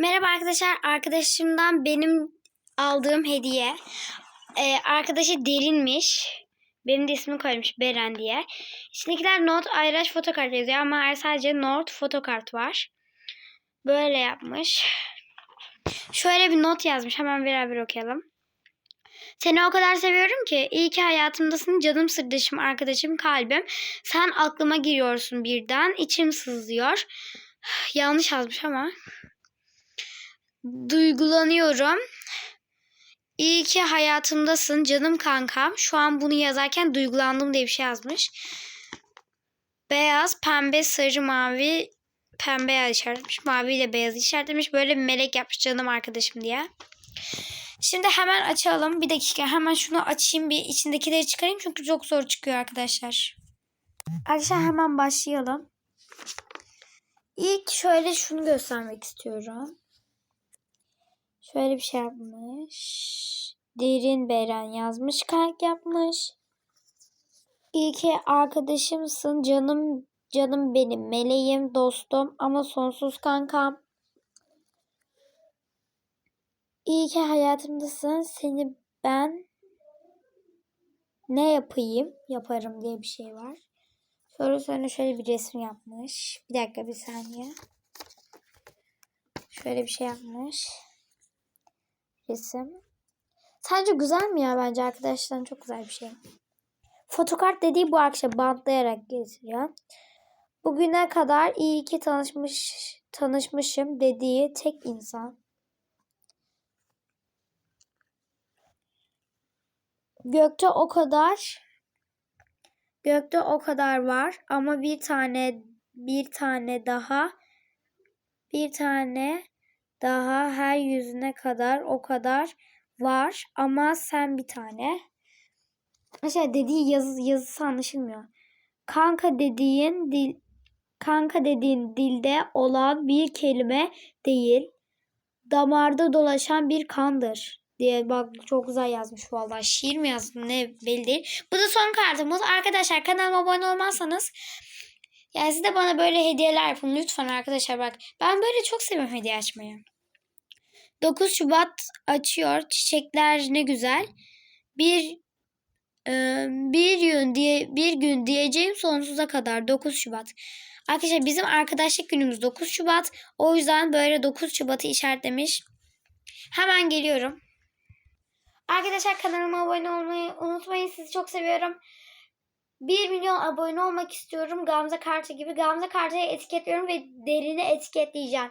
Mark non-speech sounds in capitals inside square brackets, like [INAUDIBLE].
Merhaba arkadaşlar. Arkadaşımdan benim aldığım hediye. Ee, arkadaşı derinmiş. Benim de ismini koymuş Beren diye. İçindekiler not ayraç fotokart yazıyor ama sadece not fotokart var. Böyle yapmış. Şöyle bir not yazmış. Hemen beraber okuyalım. Seni o kadar seviyorum ki iyi ki hayatımdasın canım sırdaşım arkadaşım kalbim. Sen aklıma giriyorsun birden içim sızlıyor. [SIGHS] Yanlış yazmış ama. Duygulanıyorum. İyi ki hayatımdasın canım kankam. Şu an bunu yazarken duygulandım diye bir şey yazmış. Beyaz, pembe, sarı, mavi, pembe işaretlemiş. Mavi ile beyaz işaretlemiş. Böyle bir melek yapmış canım arkadaşım diye. Şimdi hemen açalım. Bir dakika hemen şunu açayım. Bir içindekileri çıkarayım. Çünkü çok zor çıkıyor arkadaşlar. Arkadaşlar hemen başlayalım. İlk şöyle şunu göstermek istiyorum. Şöyle bir şey yapmış. Derin Beren yazmış. Kalp yapmış. İyi ki arkadaşımsın. Canım canım benim. Meleğim, dostum ama sonsuz kankam. İyi ki hayatımdasın. Seni ben ne yapayım? Yaparım diye bir şey var. Sonra sonra şöyle bir resim yapmış. Bir dakika bir saniye. Şöyle bir şey yapmış. Resim. Sence güzel mi ya bence arkadaşlar çok güzel bir şey. Fotokart dediği bu akşam bantlayarak getiriyor. Bugüne kadar iyi ki tanışmış tanışmışım dediği tek insan. Gökte o kadar gökte o kadar var ama bir tane bir tane daha bir tane daha her yüzüne kadar o kadar var ama sen bir tane. Aşağı dediği yazı, yazısı anlaşılmıyor. Kanka dediğin dil kanka dediğin dilde olan bir kelime değil. Damarda dolaşan bir kandır diye bak çok güzel yazmış vallahi. Şiir mi yazdım ne belli değil. Bu da son kartımız. Arkadaşlar kanalıma abone olmazsanız yani siz de bana böyle hediyeler yapın lütfen arkadaşlar bak. Ben böyle çok seviyorum hediye açmayı. 9 Şubat açıyor. Çiçekler ne güzel. Bir e, bir gün diye bir gün diyeceğim sonsuza kadar 9 Şubat. Arkadaşlar bizim arkadaşlık günümüz 9 Şubat. O yüzden böyle 9 Şubat'ı işaretlemiş. Hemen geliyorum. Arkadaşlar kanalıma abone olmayı unutmayın. Sizi çok seviyorum. 1 milyon abone olmak istiyorum. Gamze Kartı gibi. Gamze Kartı'yı etiketliyorum ve derini etiketleyeceğim.